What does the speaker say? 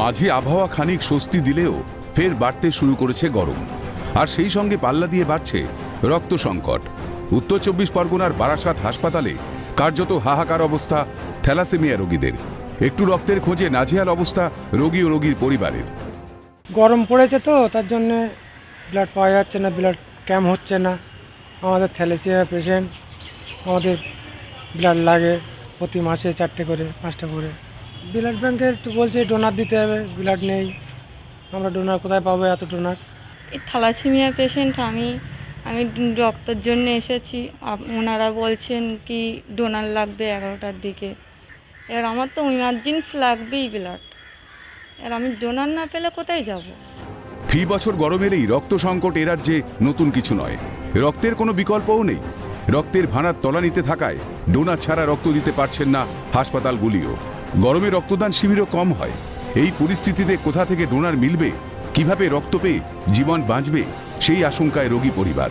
মাঝে আবহাওয়া খানিক স্বস্তি দিলেও ফের বাড়তে শুরু করেছে গরম। আর সেই সঙ্গে পাল্লা দিয়ে বাড়ছে রক্ত সংকট। উত্তর চব্বিশ পরগনার বারাসাত হাসপাতালে কার্যত হাহাকার অবস্থা থ্যালাসেমিয়া রোগীদের। একটু রক্তের খোঁজে নাজেহাল অবস্থা রোগী ও রোগীর পরিবারের। গরম পড়েছে তো, তার জন্যে ব্লাড পাওয়া যাচ্ছে না ব্লাড ক্যাম্প হচ্ছে না। আমাদের থ্যালেসিয়া পেশেন্ট আমাদের ব্লাড লাগে প্রতি মাসে চারটে করে, পাঁচটা করে। ব্লাড ব্যাংকের তো বলছে ডোনার দিতে হবে ব্লাড নেই। আমরা ডোনার কোথায় পাবো এত ডোনার এই থ্যালাসেমিয়া পেশেন্ট আমি আমি রক্তের জন্য এসেছি। আপ- ওনারা বলছেন কি ডোনার লাগবে এগারোটার দিকে। এবার আমার তো ইমার্জেন্সি লাগবেই ব্লাড এবার আমি ডোনার না পেলে কোথায় যাব? ফি বছর গরমের এই রক্ত সংকট এ যে নতুন কিছু নয়। রক্তের কোনো বিকল্পও নেই। রক্তের ভাড়ার তলানিতে থাকায় ডোনার ছাড়া রক্ত দিতে পারছেন না হাসপাতালগুলিও। গরমে রক্তদান শিবিরও কম হয়। এই পরিস্থিতিতে কোথা থেকে ডোনার মিলবে? কীভাবে রক্ত পেয়ে জীবন বাঁচবে? সেই আশঙ্কায় রোগী পরিবার।